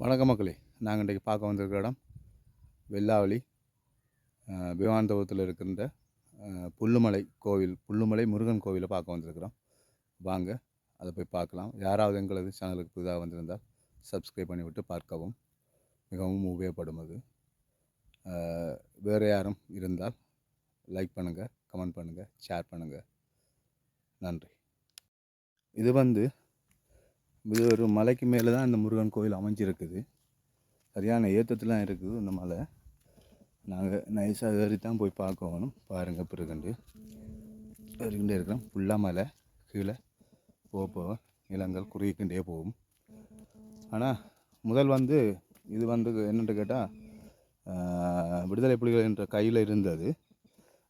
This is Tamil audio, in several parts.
வணக்கம் மக்களே. நாங்கள் இன்றைக்கு பார்க்க வந்திருக்கிற இடம் வெள்ளாவளி விமானந்தபுரத்தில் இருக்கின்ற புல்லுமலை கோவில் புல்லுமலை முருகன் கோவிலை பார்க்க வந்திருக்கிறோம். வாங்க அதை போய் பார்க்கலாம். யாராவது எங்களது சேனலுக்கு புதிதாக வந்திருந்தால் சப்ஸ்கிரைப் பண்ணிவிட்டு பார்க்கவும். மிகவும் உபயோகப்படும் அது. வேறு யாரும் இருந்தால் லைக் பண்ணுங்கள் கமெண்ட் பண்ணுங்கள் ஷேர் பண்ணுங்கள் நன்றி. இது வந்து இது ஒரு மலைக்கு மேலே தான் இந்த முருகன் கோயில் அமைஞ்சிருக்குது. சரியான ஏற்றத்துலாம் இருக்குது இந்த மலை. நாங்கள் நைஸாக ஏறி தான் போய் பார்க்கணும். பாருங்கள் பிறகுண்டு. இருக்குண்டு ஏறிக்கிட்டே இருக்கிறோம். ஃபுல்லாக மலை கீழே போக போக நிலங்கள் குறுகிக்கிட்டே போகும். ஆனால் முதல் வந்து இது வந்து என்னென்று கேட்டால் விடுதலை புலிகள் என்ற கையில் இருந்தது.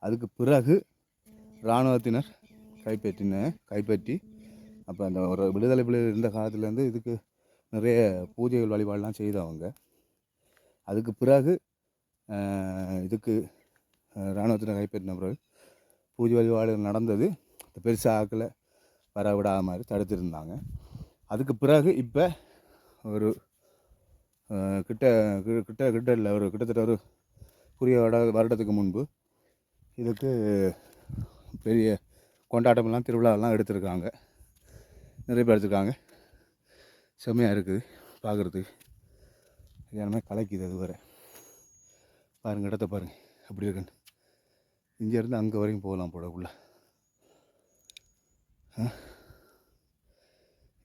அதுக்கு பிறகு இராணுவத்தினர் கைப்பற்றின கைப்பற்றி அப்போ அந்த ஒரு விடுதலை புலிகள் இருந்த காலத்துலேருந்து இதுக்கு நிறைய பூஜைகள் வழிபாடெலாம் செய்தவங்க அதுக்கு பிறகு இதுக்கு இராணுவத்தினர் கைப்பற்றின பிறகு பூஜை வழிபாடு நடந்தது. பெருசாக ஆக்களை வர விடாத மாதிரி தடுத்துருந்தாங்க. அதுக்கு பிறகு இப்போ ஒரு கிட்ட கிட்ட கிட்ட இல்லை ஒரு கிட்டத்தட்ட ஒரு புரிய வருட வருடத்துக்கு முன்பு இதுக்கு பெரிய கொண்டாட்டமெல்லாம் திருவிழாவெல்லாம் எடுத்திருக்காங்க. நிறைய பேர் எடுத்துருக்காங்க. செம்மையாக இருக்குது பார்க்குறதுக்கு. எல்லாமே கலைக்குது அது வேறு. பாருங்கள் இடத்த பாருங்கள் அப்படி இருக்குன்னு. இங்கேருந்து அங்கே வரைக்கும் போகலாம் போடக்குள்ள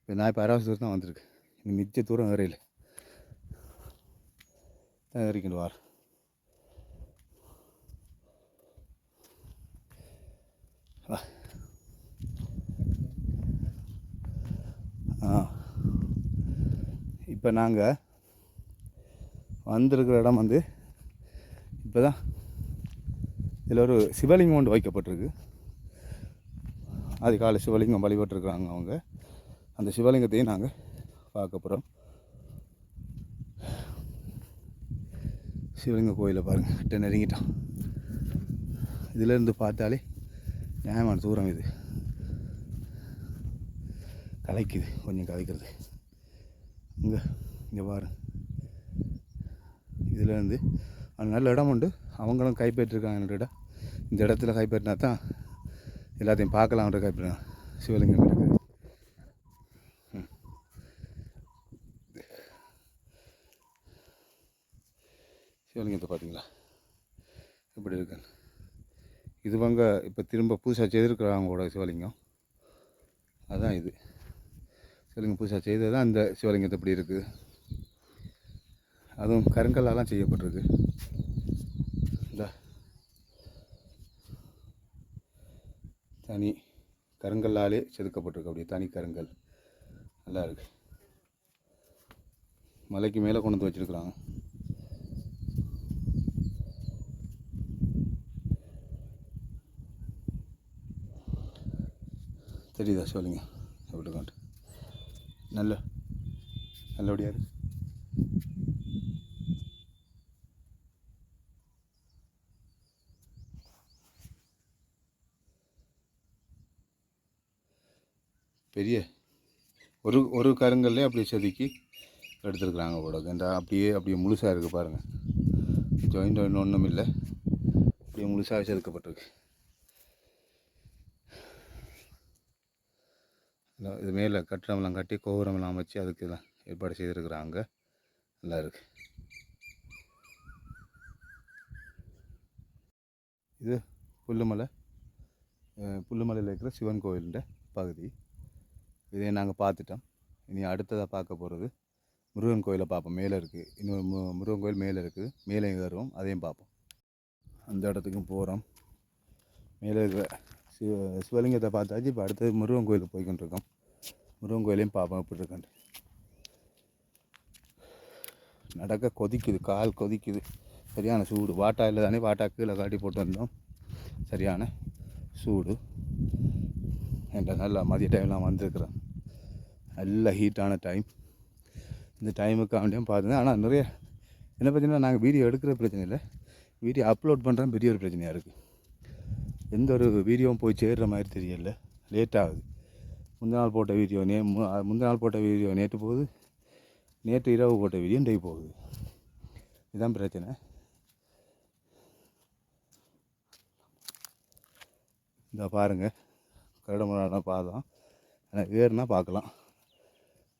இப்போ நான் இப்போ அரைவாசி தூரம் தான் வந்திருக்கு. இன்னும் மிச்ச தூரம் வரையில தான் வரைக்கும் வார். வா. இப்போ நாங்கள் வந்திருக்கிற இடம் வந்து இப்போ தான் இதில் ஒரு சிவலிங்கம் ஒன்று வைக்கப்பட்டிருக்கு. அதிகாலை சிவலிங்கம் வழிபட்டுருக்குறாங்க அவங்க. அந்த சிவலிங்கத்தையும் நாங்கள் பார்க்க போகிறோம் சிவலிங்க கோயிலை பாருங்கள் கிட்ட நெருங்கிட்டோம். இதிலேருந்து பார்த்தாலே நியாயமான தூரம் இது. கலைக்குது கொஞ்சம் கலைக்கிறது. இங்கே இங்கே பாரு. இதுலேருந்து அது நல்ல இடம் உண்டு. அவங்களும் கைப்பற்றிருக்காங்க என்னோட இடம். இந்த இடத்துல கைப்பற்றினா தான் எல்லாத்தையும் பார்க்கலாம்ன்ற கைப்பற்றினாங்க சிவலிங்கம் இருக்குது. சிவலிங்கத்தை பார்த்தீங்களா? எப்படி இருக்குன்னு இது வாங்க இப்போ திரும்ப புதுசாக செய்திருக்கிறாங்களோட சிவலிங்கம். அதுதான் இது. சிவலிங்கம் புதுசாக செய்தது? தான் இந்த சிவலிங்கத்தை இப்படி இருக்குது அதுவும் கருங்கல்லாலாம் செய்யப்பட்டிருக்கு. இந்த. தனி கருங்கல்லாலே செதுக்கப்பட்டிருக்கு. அப்படியே தனி கருங்கல். நல்லா இருக்கு. மலைக்கு மேலே கொண்டு வந்து வச்சிருக்கிறாங்க. தெரியுதா சொல்லுங்க எப்படி நல்ல நல்லபடியாக இருக்கு பெரிய ஒரு ஒரு கருங்கல்லே அப்படியே செதுக்கி எடுத்துருக்குறாங்க போல இந்த அப்படியே அப்படியே முழுசாக இருக்குது பாருங்கள் ஜாயிண்ட் ஒன்றும் இல்லை அப்படியே முழுசாக செதுக்கப்பட்டிருக்கு. இது மேலே கட்டிடமெல்லாம் கட்டி கோபுரமெல்லாம் அமைச்சு அதுக்கு தான் ஏற்பாடு செய்திருக்கிறாங்க. நல்லா இருக்கு. இது புல்லுமலை புல்லுமலையில் இருக்கிற சிவன் கோயிலுன்ற பகுதி. இதை நாங்கள் பார்த்துட்டோம். இனி அடுத்ததாக பார்க்க போகிறது முருகன் கோயிலை பார்ப்போம். மேலே இருக்குது இன்னொரு மு முருகன் கோயில் மேலே இருக்குது மேலே ஏறுவோம் அதையும் பார்ப்போம். அந்த இடத்துக்கும் போகிறோம் மேலே இருக்கிற சிவ சிவலிங்கத்தை பார்த்தாச்சு. இப்போ அடுத்தது முருகன் கோயிலுக்கு போய்கிட்டு இருக்கோம் முருகன் கோயிலையும் பார்ப்போம் எப்படி நடக்க கொதிக்குது கால் கொதிக்குது. சரியான சூடு. வாட்டா இல்லை தானே வாட்டா கீழே காட்டி போட்டுருந்தோம். சரியான சூடு. என்கிட்ட நல்லா மதிய டைம்லாம் வந்திருக்கிறேன் நல்ல ஹீட்டான டைம் இந்த டைமுக்கு அவன்டையும் பார்த்துருந்தேன் ஆனால் நிறைய என்ன பார்த்தீங்கன்னா நாங்கள் வீடியோ எடுக்கிற பிரச்சனை இல்லை. வீடியோ அப்லோட் பண்ணுறோம் பெரிய ஒரு பிரச்சனையாக இருக்குது எந்த ஒரு வீடியோவும் போய் சேர்கிற மாதிரி தெரியல. லேட் ஆகுது. முந்தின நாள் போட்ட வீடியோ நே முந்தின நாள் போட்ட வீடியோ நேற்று போகுது. நேற்று இரவு போட்ட வீடியோ இன்றைக்கு போகுது. இதுதான் பிரச்சனை. இந்த பாருங்கள் கரடமுறான பாதம் ஆனால் ஏறுனா பார்க்கலாம்.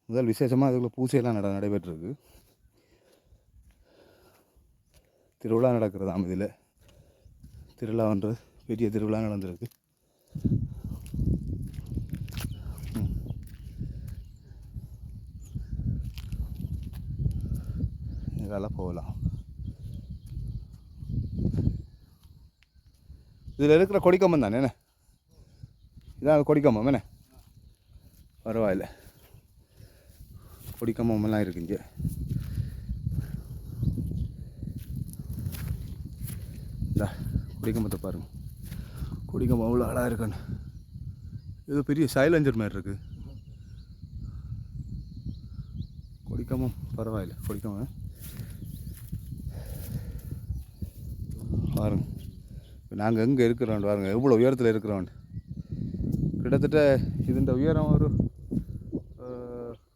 முதல் விசேஷமாக அதுக்குள்ள பூசையெல்லாம் நட நடைபெற்றிருக்கு. திருவிழா நடக்கிறதாம் இதில். திருவிழான்றது பெரிய திருவிழா நடந்திருக்கு. இதெல்லாம் போகலாம். இதில் இருக்கிற கொடிக்கம்பம் தானே என்ன? இதான் கொடிக்கம்பம் என்ன? பரவாயில்ல. கொடிக்கம்பம்லாம் இருக்கு இங்கே. இந்தா கொடிக்கம்பத்தை பாருங்க. கொடிக்கம்பம் அவ்வளோ அழகாக இருக்குன்னு. இது பெரிய சைலஞ்சர் மாதிரி இருக்குது கொடிக்கம்பம் பரவாயில்ல கொடிக்கம்பம் பாருங்க. இப்போ நாங்கள் எங்கே இருக்கிறோம் பாருங்க. எவ்வளோ உயரத்தில் இருக்கிறோம் கிட்டத்தட்ட இதுண்ட உயரம் ஒரு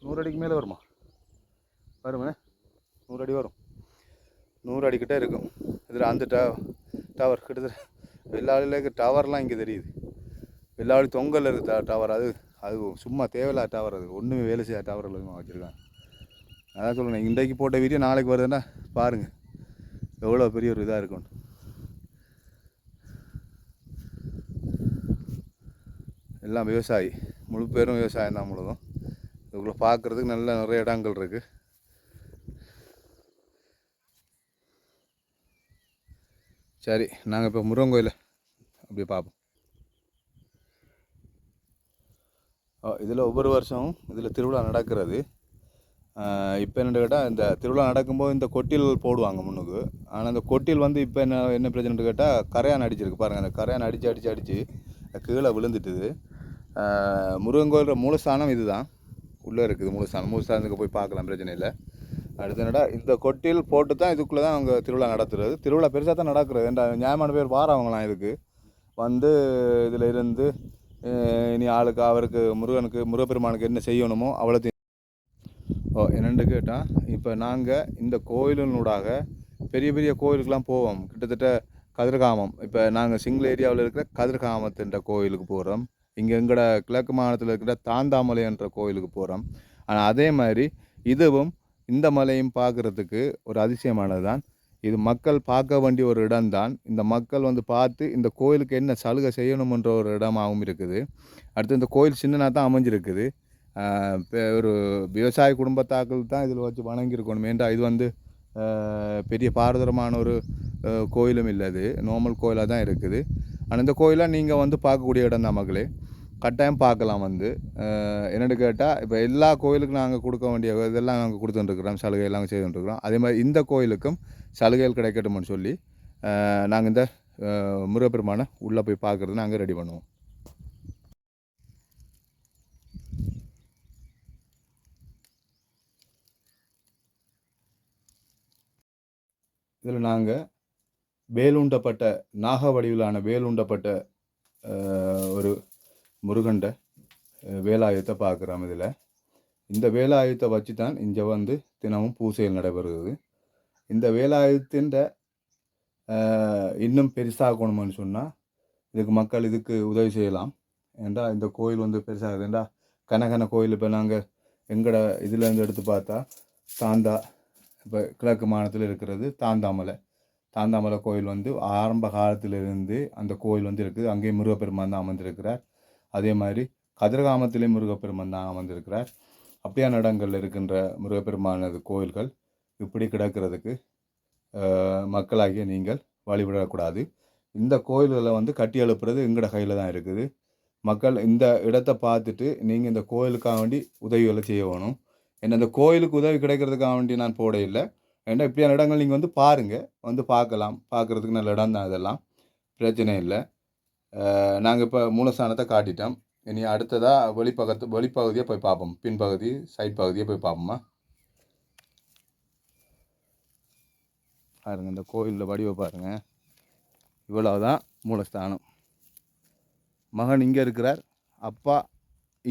நூறு அடிக்கு மேலே வருமா? வருமே? நூறு அடி வரும். நூறு அடிக்கிட்டே இருக்கும். இதில் அந்த டவர் கிட்டத்தட்ட வெள்ளாளில் டவர்லாம் இங்கே தெரியுது. வெள்ளாளி தொங்கல் இருக்குது டவர் அது அது சும்மா தேவையில்லாத டவர் அது. ஒன்றுமே வேலை செய்யாத டவர் இல்லைமா வச்சுருக்காங்க. அதான் சொல்லுங்கள் இன்றைக்கு போட்ட வீடியோ நாளைக்கு வருதுன்னா பாருங்கள் எவ்வளோ பெரிய ஒரு இதாக இருக்கும்னு. எல்லாம் விவசாயி. முழு பேரும் விவசாயம் தான் முழுதும். இதுக்குள்ளே பார்க்குறதுக்கு நல்ல நிறைய இடங்கள் இருக்குது சரி நாங்கள் இப்போ முருகன் கோயில் அப்படியே பார்ப்போம். இதில் ஒவ்வொரு வருஷமும் இதில் திருவிழா நடக்கிறது. இப்போ என்ன கேட்டால் இந்த திருவிழா நடக்கும்போது இந்த கொட்டில் போடுவாங்க முன்னுக்கு. ஆனால் அந்த கொட்டில் வந்து இப்போ என்ன என்ன பிரச்சனைன்னு கேட்டால் கரையான் அடிச்சிருக்கு. பாருங்கள் அந்த கரையான் அடித்து அடித்து அடித்து கீழே விழுந்துட்டுது. முருகன் கோயிலோட மூலஸ்தானம் இதுதான். உள்ளே இருக்குது மூலஸ்தானம். மூலஸ்தானத்துக்கு போய் பார்க்கலாம் பிரச்சனை இல்லை. அடுத்து என்னடா இந்த கொட்டில் போட்டு தான் இதுக்குள்ளே தான் அவங்க திருவிழா நடத்துறது. திருவிழா பெருசாக தான் நடக்கிறது. ஏன்டா நியாயமான பேர் வாரவங்களாம் இதுக்கு. வந்து இதில் இருந்து இனி ஆளுக்கு அவருக்கு முருகனுக்கு முருகப்பெருமானுக்கு என்ன செய்யணுமோ அவ்வளோத்தையும் ஓ என்னென்று கேட்டால் இப்போ நாங்கள் இந்த கோயிலினூடாக பெரிய பெரிய கோயிலுக்கெலாம் போவோம். கிட்டத்தட்ட கதிர்காமம். இப்போ நாங்கள் சிங்கிள் ஏரியாவில் இருக்கிற கதிர்காமத்துன்ற கோயிலுக்கு போகிறோம் இங்கே எங்களோட கிழக்கு மாநிலத்தில் இருக்கிற தாந்தாமலை என்ற கோயிலுக்கு போகிறோம் ஆனால் அதே மாதிரி இதுவும் இந்த மலையும் பார்க்குறதுக்கு ஒரு அதிசயமானது தான் இது மக்கள் பார்க்க வேண்டிய ஒரு இடம்தான். இந்த மக்கள் வந்து பார்த்து இந்த கோயிலுக்கு என்ன சலுகை செய்யணுமென்ற ஒரு இடமாகவும் இருக்குது. அடுத்து இந்த கோயில் சின்னனாக தான் அமைஞ்சிருக்குது. பெ- ஒரு விவசாய குடும்பத்தாக்கள் தான் இதில் வச்சு வணங்கியிருக்கணும். ஏன்டா இது வந்து பெரிய பாரதரமான ஒரு கோயிலும் இல்லை அது. நார்மல் கோயிலாக தான் இருக்குது. ஆனால் இந்த கோயிலை நீங்கள் வந்து பார்க்கக்கூடிய இடம் தான் மக்களே கட்டாயம் பார்க்கலாம் வந்து. என்னென்னு கேட்டால் இப்போ எல்லா கோயிலுக்கும் நாங்கள் கொடுக்க வேண்டிய இதெல்லாம் நாங்கள் கொடுத்துட்டுருக்குறோம். சலுகை எல்லாம் செய்துட்டுருக்குறோம். அதே மாதிரி இந்த கோயிலுக்கும் சலுகைகள் கிடைக்கட்டும்னு சொல்லி நாங்கள் இந்த முருகப்பெருமானை உள்ளே போய் பார்க்குறது நாங்கள் ரெடி பண்ணுவோம். இதில் நாங்கள் வேலூண்டப்பட்ட நாக வடிவிலான வேலூண்டப்பட்ட ஒரு முருகண்ட வேலாயுதத்தை பார்க்குறோம் இதில். இந்த வேலாயுதத்தை வச்சு தான் இங்கே வந்து தினமும் பூசைகள் நடைபெறுகிறது. இந்த வேலாயுதத்தின் இன்னும் பெருசாகணும்னு சொன்னால் இதுக்கு மக்கள் இதுக்கு உதவி செய்யலாம். ஏண்டா இந்த கோயில் வந்து பெருசாகுது? ஏண்டா கனகன கோயில் இப்போ நாங்கள் எங்கட இதுலேருந்து எடுத்து பார்த்தா தாந்தா இப்போ கிழக்கு மாநிலத்தில் இருக்கிறது தாந்தாமலை. தாந்தாமலை கோயில் வந்து ஆரம்ப காலத்திலிருந்து அந்த கோயில் வந்து இருக்குது. அங்கேயும் முருகப்பெருமான் தான் அமர்ந்திருக்கிறார். அதே மாதிரி கதிர்காமத்திலே முருகப்பெருமான் தான் அமர்ந்திருக்கிறார். அப்படியான இடங்களில் இருக்கின்ற முருகப்பெருமானது கோயில்கள் இப்படி கிடக்கிறதுக்கு மக்களாகிய நீங்கள் வழிபடக்கூடாது. இந்த கோயில்களை வந்து கட்டி எழுப்புறது எங்களோட கையில் தான் இருக்குது. மக்கள் இந்த இடத்த பார்த்துட்டு நீங்கள் இந்த கோயிலுக்காக வேண்டி உதவிகளை செய்ய வேணும். என்ன இந்த கோயிலுக்கு உதவி கிடைக்கிறதுக்காக வேண்டி நான் போட இல்லை ஏன்னா இப்படியான இடங்கள் நீங்கள் வந்து பாருங்கள் வந்து பார்க்கலாம். பார்க்குறதுக்கு நல்ல இடம் தான் இதெல்லாம் பிரச்சனை இல்லை. நாங்கள் இப்போ மூலஸ்தானத்தை காட்டிட்டோம். இனி அடுத்ததாக வெளிப்பக்கத்து வெளிப்பகுதியை போய் பார்ப்போம். பின்பகுதி சைட் பகுதியை போய் பார்ப்போமா? பாருங்கள் இந்த கோயிலில் வடிவை பாருங்கள் இவ்வளவுதான் மூலஸ்தானம். மகன் இங்கே இருக்கிறார். அப்பா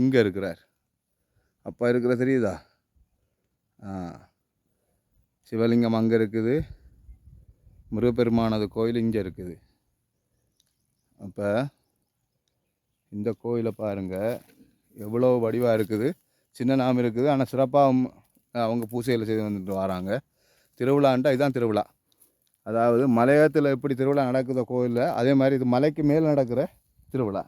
இங்கே இருக்கிறார். அப்பா இருக்கிற தெரியுதா? ஆ, சிவலிங்கம் அங்கே இருக்குது. முருகப்பெருமானது கோயில் இங்கே இருக்குது. அப்போ இந்த கோயிலை பாருங்கள் எவ்வளோ வடிவாக இருக்குது. சின்ன நாம் இருக்குது. ஆனால் சிறப்பாக அவங்க பூசையில் செய்து வந்துட்டு வராங்க. திருவிழான்ட்டா இதுதான் திருவிழா. அதாவது மலையத்தில் எப்படி திருவிழா நடக்குதோ கோயிலில் அதே மாதிரி இது மலைக்கு மேல் நடக்கிற திருவிழா.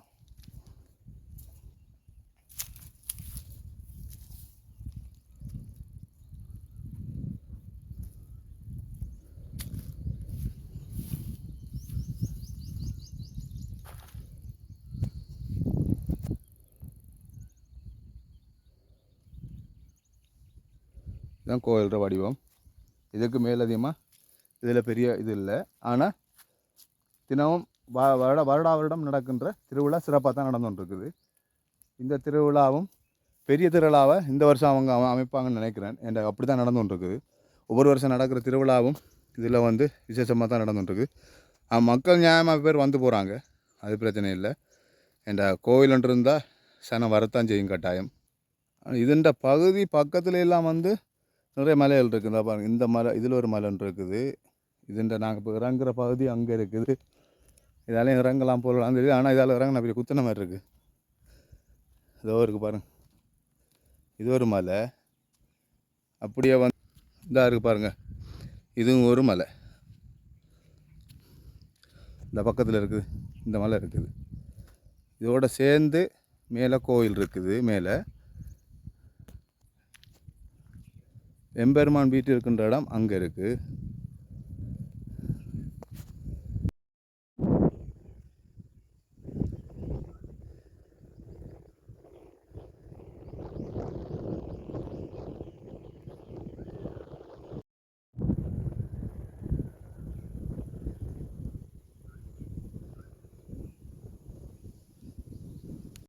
இதுதான் கோயில்ற வடிவம். இதுக்கு மேலதிகமாக இதில் பெரிய இது இல்லை. ஆனால் தினமும் வ வருட வருடா வருடம் நடக்கின்ற திருவிழா சிறப்பாக தான் நடந்துகிட்டுருக்குது இந்த திருவிழாவும் பெரிய திருவிழாவை இந்த வருஷம் அவங்க அமைப்பாங்கன்னு நினைக்கிறேன். என்ற அப்படி தான் நடந்துகிட்டுருக்குது ஒவ்வொரு வருஷம் நடக்கிற திருவிழாவும் இதில் வந்து விசேஷமாக தான் நடந்துகிட்டுருக்கு மக்கள் நியாயமாக பேர் வந்து போகிறாங்க அது பிரச்சனை இல்லை. என்ற கோவிலுன்ட்டு சனம் வரத்தான் செய்யும் கட்டாயம். இதுன்ற பகுதி பக்கத்துல எல்லாம் வந்து நிறைய மலைகள் இருக்குது பாருங்கள் பாருங்க. இந்த மலை இதில் ஒரு மலை ஒன்று இருக்குது. இதுன்ற நாங்கள் இப்போ இறங்குற பகுதி அங்கே இருக்குது. இதாலையும் இறங்கலாம் போகலாம் தெரியுது ஆனால் இதால் இறங்கின பெரிய குத்தின மாதிரி இருக்குது இதோ இருக்குது பாருங்க. இது ஒரு மலை. அப்படியே வந்து இதாக இருக்குது பாருங்கள் இதுவும் ஒரு மலை. இந்த பக்கத்தில் இருக்குது. இந்த மலை இருக்குது. இதோட சேர்ந்து மேலே கோயில் இருக்குது. மேலே எம்பெருமான் வீட்டு இருக்கின்ற இடம் அங்கே இருக்குது